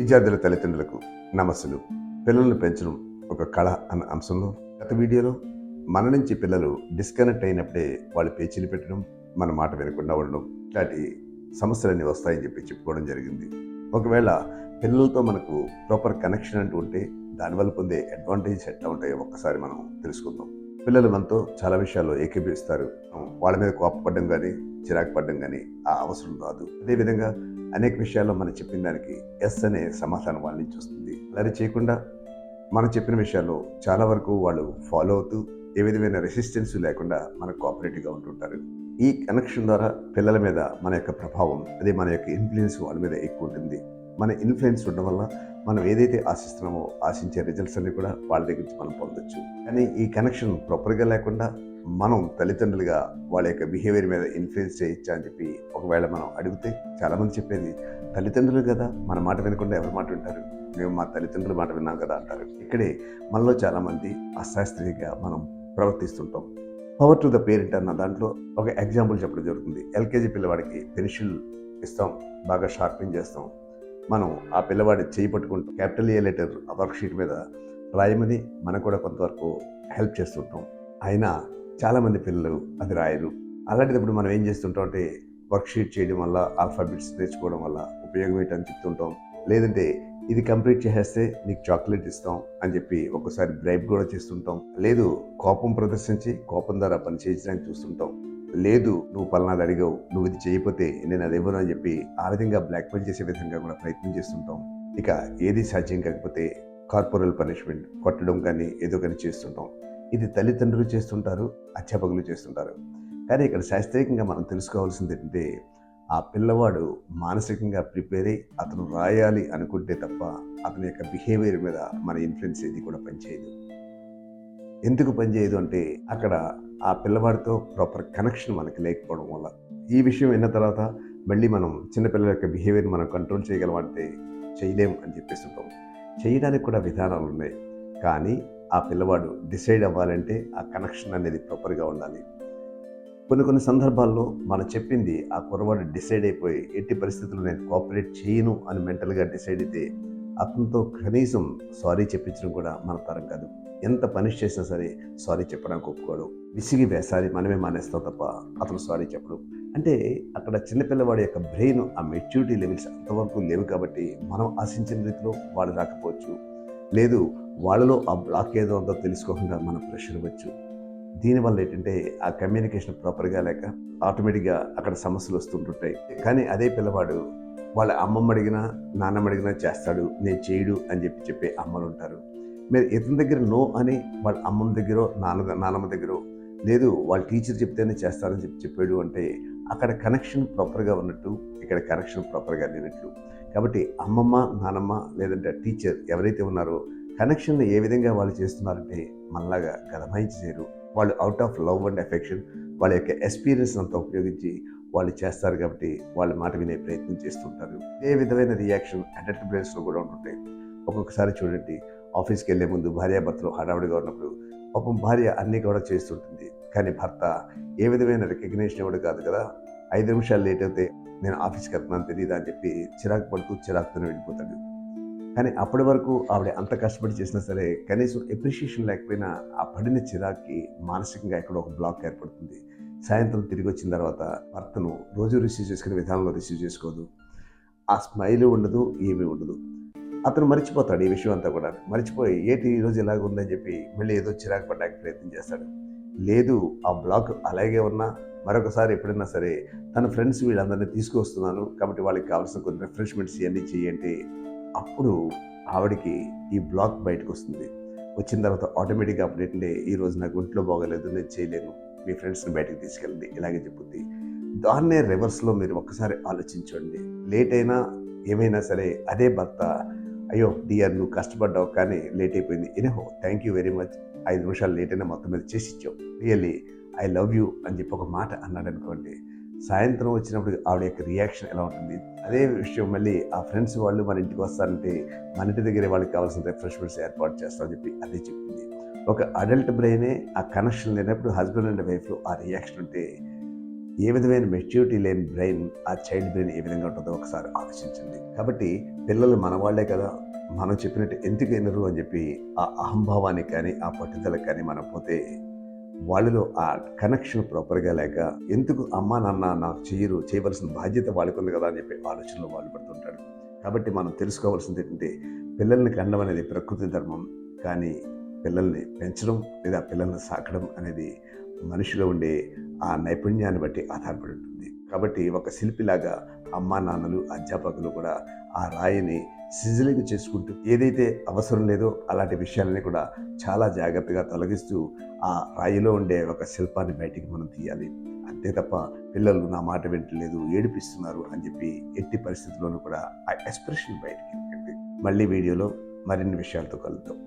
విద్యార్థుల తల్లిదండ్రులకు నమస్సులు. పిల్లలను పెంచడం ఒక కళ అన్న అంశంలో గత వీడియోలో మన నుంచి పిల్లలు డిస్కనెక్ట్ అయినప్పుడే వాళ్ళు పేచీలు పెట్టడం మన మాట వినకుండా ఉండడం ఇలాంటి సమస్యలన్నీ వస్తాయని చెప్పి చెప్పుకోవడం జరిగింది. ఒకవేళ పిల్లలతో మనకు ప్రాపర్ కనెక్షన్ అంటూ ఉంటే దానివల్ల పొందే అడ్వాంటేజ్ ఎట్లా ఉంటాయో ఒక్కసారి మనం తెలుసుకుందాం. పిల్లలు మనతో చాలా విషయాల్లో ఏకీభవిస్తారు. వాళ్ళ మీద కోపపడడం కానీ చిరాకు పడడం కానీ ఆ అవసరం రాదు. అదేవిధంగా అనేక విషయాల్లో మనం చెప్పిన దానికి ఎస్ అనే సమాధానం వాళ్ళ నుంచి వస్తుంది. అలాగే చేయకుండా మనం చెప్పిన విషయాల్లో చాలా వరకు వాళ్ళు ఫాలో అవుతూ ఏ విధమైన రెసిస్టెన్స్ లేకుండా మనకు కోఆపరేటివ్గా ఉంటుంటారు. ఈ కనెక్షన్ ద్వారా పిల్లల మీద మన యొక్క ప్రభావం అదే మన యొక్క ఇన్ఫ్లుయెన్స్ వాళ్ళ మీద ఎక్కువ ఉంటుంది. మన ఇన్ఫ్లుయెన్స్ ఉండడం వల్ల మనం ఏదైతే ఆశిస్తున్నామో ఆశించే రిజల్ట్స్ అన్ని కూడా వాళ్ళ దగ్గర నుంచి మనం పొందొచ్చు. కానీ ఈ కనెక్షన్ ప్రాపర్గా లేకుండా మనం తల్లిదండ్రులుగా వాళ్ళ యొక్క బిహేవియర్ మీద ఇన్ఫ్లుయెన్స్ చేయొచ్చా అని చెప్పి ఒకవేళ మనం అడిగితే చాలామంది చెప్పేది తల్లిదండ్రులు కదా మన మాట వినకుండా ఎవరి మాట వింటారు? మేము మా తల్లిదండ్రుల మాట విన్నాం కదా అంటారు. ఇక్కడే మనలో చాలామంది అశాస్త్రీయంగా మనం ప్రవర్తిస్తుంటాం. పవర్ టు ద పేరెంట్ అన్న దాంట్లో ఒక ఎగ్జాంపుల్ చెప్పడం జరుగుతుంది. ఎల్కేజీ పిల్లవాడికి పెన్సిల్ ఇస్తాం బాగా షార్పింగ్ చేస్తాం. మనం ఆ పిల్లవాడి చేయి పట్టుకుంటూ క్యాపిటల్ ఏ లెటర్ వర్క్షీట్ మీద రాయమని మనకు కూడా కొంతవరకు హెల్ప్ చేస్తుంటాం. అయినా చాలామంది పిల్లలు అది రాయరు. అలాంటిప్పుడు మనం ఏం చేస్తుంటాం అంటే వర్క్ షీట్ చేయడం వల్ల ఆల్ఫాబెట్స్ నేర్చుకోవడం వల్ల ఉపయోగం ఏంటని చెప్తుంటాం లేదంటే ఇది కంప్లీట్ చేసేస్తే నీకు చాక్లెట్ ఇస్తాం అని చెప్పి ఒక్కసారి బ్రైబ్ కూడా చేస్తుంటాం. లేదు కోపం ప్రదర్శించి కోపం ద్వారా పని చేయించడానికి చూస్తుంటాం. లేదు నువ్వు పలానాది అడిగావు నువ్వు ఇది చేయకపోతే నేను అది ఇవ్వను అని చెప్పి ఆ విధంగా బ్లాక్మెయిల్ చేసే విధంగా కూడా ప్రయత్నం చేస్తుంటాం. ఇక ఏది సాధ్యం కాకపోతే కార్పొరల్ పనిష్మెంట్ కొట్టడం కానీ ఏదో కానీ చేస్తుంటాం. ఇది తల్లిదండ్రులు చేస్తుంటారు అధ్యాపకులు చేస్తుంటారు. కానీ ఇక్కడ శాస్త్రీయంగా మనం తెలుసుకోవాల్సింది ఏంటంటే ఆ పిల్లవాడు మానసికంగా ప్రిపేర్ అయ్యి అతను రాయాలి అనుకుంటే తప్ప అతని యొక్క బిహేవియర్ మీద మన ఇన్ఫ్లుయెన్స్ ఏది కూడా పనిచేయదు. ఎందుకు పనిచేయదు అంటే అక్కడ ఆ పిల్లవాడితో ప్రాపర్ కనెక్షన్ మనకి లేకపోవడం వల్ల. ఈ విషయం విన్న తర్వాత మళ్ళీ మనం చిన్నపిల్లల యొక్క బిహేవియర్ మనం కంట్రోల్ చేయగలమంటే చేయలేము అని చెప్పేస్తుంటాం చేయడానికి కూడా విధానాలు ఉన్నాయి. కానీ ఆ పిల్లవాడు డిసైడ్ అవ్వాలంటే ఆ కనెక్షన్ అనేది ప్రాపర్గా ఉండాలి. కొన్ని కొన్ని సందర్భాల్లో మనం చెప్పింది ఆ కుర్రవాడు డిసైడ్ అయిపోయి ఎట్టి పరిస్థితుల్లో నేను కోఆపరేట్ చేయను అని మెంటల్గా డిసైడ్ అయితే అతనితో కనీసం సారీ చెప్పించడం కూడా మన తరం కాదు. ఎంత పనిష్ చేసినా సరే సారీ చెప్పడానికి ఒప్పుకోడు. విసిగి వేసారి మనమే మానేస్తాం తప్ప అతను సారీ చెప్పడు. అంటే అక్కడ చిన్నపిల్లవాడి యొక్క బ్రెయిన్ ఆ మెచ్యూరిటీ లెవెల్స్ అంతవరకు లేవు కాబట్టి మనం ఆశించిన రీతిలో వాళ్ళు రాకపోవచ్చు. లేదు వాళ్ళలో ఆ బ్లాక్ ఏదో ఉందో తెలుసుకోకుండా మనం ప్రెషర్ ఇవ్వచ్చు దీనివల్ల ఏంటంటే ఆ కమ్యూనికేషన్ ప్రాపర్గా లేక ఆటోమేటిక్గా అక్కడ సమస్యలు వస్తుంటుంటాయి. కానీ అదే పిల్లవాడు వాళ్ళ అమ్మమ్మ అడిగినా నాన్నమ్మ అడిగినా చేస్తాడు నేను చేయడు అని చెప్పి చెప్పే అమ్మలు ఉంటారు. మీరు ఇతని దగ్గర నో అని వాళ్ళ అమ్మమ్మ దగ్గర నాన్న నాన్నమ్మ దగ్గర లేదు వాళ్ళ టీచర్ చెప్తేనే చేస్తారని చెప్పి చెప్పాడు అంటే అక్కడ కనెక్షన్ ప్రాపర్గా ఉన్నట్టు ఇక్కడ కనెక్షన్ ప్రాపర్గా లేనట్లు. కాబట్టి అమ్మమ్మ నానమ్మ లేదంటే టీచర్ ఎవరైతే ఉన్నారో కనెక్షన్లు ఏ విధంగా వాళ్ళు చేస్తున్నారంటే మనలాగా గదమాయించి చేయరు. వాళ్ళు out of love and affection వాళ్ళ యొక్క ఎక్స్పీరియన్స్ అంతా ఉపయోగించి వాళ్ళు చేస్తారు కాబట్టి వాళ్ళ మాట వినే ప్రయత్నం చేస్తుంటారు. ఏ విధమైన రియాక్షన్ అడల్ట్ బ్రెయిన్స్లో కూడా ఉంటుంటాయి. ఒక్కొక్కసారి చూడండి ఆఫీస్కి వెళ్ళే ముందు భార్యాభర్తలు హడావుడిగా ఉన్నప్పుడు పాపం భార్య అన్నీ కూడా చేస్తుంటుంది. కానీ భర్త ఏ విధమైన రికగ్నేషన్ ఇవ్వడు కాదు కదా. ఐదు నిమిషాలు లేట్ అయితే నేను ఆఫీస్కి వెళ్తున్నాను తెలియదా అని చెప్పి చిరాకు పడుతూ చిరాకుతోనే వెళ్ళిపోతాడు. కానీ అప్పటి వరకు ఆవిడ అంత కష్టపడి చేసినా సరే కనీసం ఎప్రిషియేషన్ లేకపోయినా ఆ పడిన చిరాకి మానసికంగా ఎక్కడ ఒక బ్లాక్ ఏర్పడుతుంది. సాయంత్రం తిరిగి వచ్చిన తర్వాత భర్తను రోజు రిసీవ్ చేసుకునే విధానంలో రిసీవ్ చేసుకోదు. ఆ స్మైల్ ఉండదు ఏమీ ఉండదు. అతను మర్చిపోతాడు ఈ విషయం అంతా కూడా. మర్చిపోయి ఏంటి ఈరోజు ఇలాగ ఉందని చెప్పి మళ్ళీ ఏదో చిరాకు పడడానికి ప్రయత్నం చేస్తాడు. లేదు ఆ బ్లాక్ అలాగే ఉన్నా మరొకసారి ఎప్పుడైనా సరే తన ఫ్రెండ్స్ వీళ్ళందరినీ తీసుకొస్తున్నాను కాబట్టి వాళ్ళకి కావాల్సిన కొన్ని రిఫ్రెష్మెంట్స్ ఇవన్నీ చేయంటే అప్పుడు ఆవిడకి ఈ బ్లాక్ బయటకు వస్తుంది వచ్చిన తర్వాత ఆటోమేటిక్గా అప్డేట్లే అంటే ఈ రోజు నాకు ఒంట్లో బాగోలేదు నేను చేయలేను మీ ఫ్రెండ్స్ని బయటకు తీసుకెళ్ళండి ఇలాగే చెప్పుద్ది. దాన్నే రివర్స్లో మీరు ఒక్కసారి ఆలోచించండి. లేట్ అయినా ఏమైనా సరే అదే భర్త అయ్యో డియర్ నువ్వు కష్టపడ్డావు కానీ లేట్ అయిపోయింది. ఎనహో థ్యాంక్ యూ వెరీ మచ్. ఐదు నిమిషాలు లేట్ అయినా మొత్తం మీద చేసి ఇచ్చావు. రియల్లీ ఐ లవ్ యూ అని చెప్పి ఒక మాట అన్నాడు అనుకోండి సాయంత్రం వచ్చినప్పుడు ఆవిడ యొక్క రియాక్షన్ ఎలా ఉంటుంది? అదే విషయం మళ్ళీ ఆ ఫ్రెండ్స్ వాళ్ళు మన ఇంటికి వస్తారంటే మన ఇంటి దగ్గర వాళ్ళకి కావాల్సిన రిఫ్రెష్మెంట్స్ ఏర్పాటు చేస్తామని చెప్పి అదే చెప్పింది. ఒక అడల్ట్ బ్రెయినే ఆ కనెక్షన్ లేనప్పుడు హస్బెండ్ అండ్ వైఫ్లో ఆ రియాక్షన్ ఉంటే ఏ విధమైన మెచ్యూరిటీ లేని బ్రెయిన్ ఆ చైల్డ్ బ్రెయిన్ ఏ విధంగా ఉంటుందో ఒకసారి ఆలోచించండి. కాబట్టి పిల్లలు మన వాళ్ళే కదా మనం చెప్పినట్టు ఎందుకు వినరు అని చెప్పి ఆ అహంభావానికి కానీ ఆ పట్టుదలకు కానీ మనం పోతే వాళ్ళలో ఆ కనెక్షన్ ప్రాపర్గా లేక ఎందుకు అమ్మా నాన్న నాకు చేయరు చేయవలసిన బాధ్యత వాళ్ళకు ఉంది కదా అని చెప్పి ఆలోచనలో వాళ్ళు పడుతుంటాడు కాబట్టి మనం తెలుసుకోవాల్సింది ఏంటంటే పిల్లల్ని కనడం అనేది ప్రకృతి ధర్మం. కానీ పిల్లల్ని పెంచడం లేదా పిల్లల్ని సాకడం అనేది మనిషిలో ఉండే ఆ నైపుణ్యాన్ని బట్టి ఆధారపడి ఉంటుంది. కాబట్టి ఒక శిల్పిలాగా అమ్మా నాన్నలు అధ్యాపకులు కూడా ఆ రాయిని సిజిలింగ్ చేసుకుంటూ ఏదైతే అవసరం లేదో అలాంటి విషయాలని కూడా చాలా జాగ్రత్తగా తొలగిస్తూ ఆ రాయిలో ఉండే ఒక శిల్పాన్ని బయటికి మనం తీయాలి. అంతే తప్ప పిల్లలు నా మాట వింటలేదు ఏడిపిస్తున్నారు అని చెప్పి ఎట్టి పరిస్థితుల్లోనూ కూడా ఆ ఎక్స్ప్రెషన్ బయటికి మళ్ళీ వీడియోలో మరిన్ని విషయాలతో కలుద్దాం.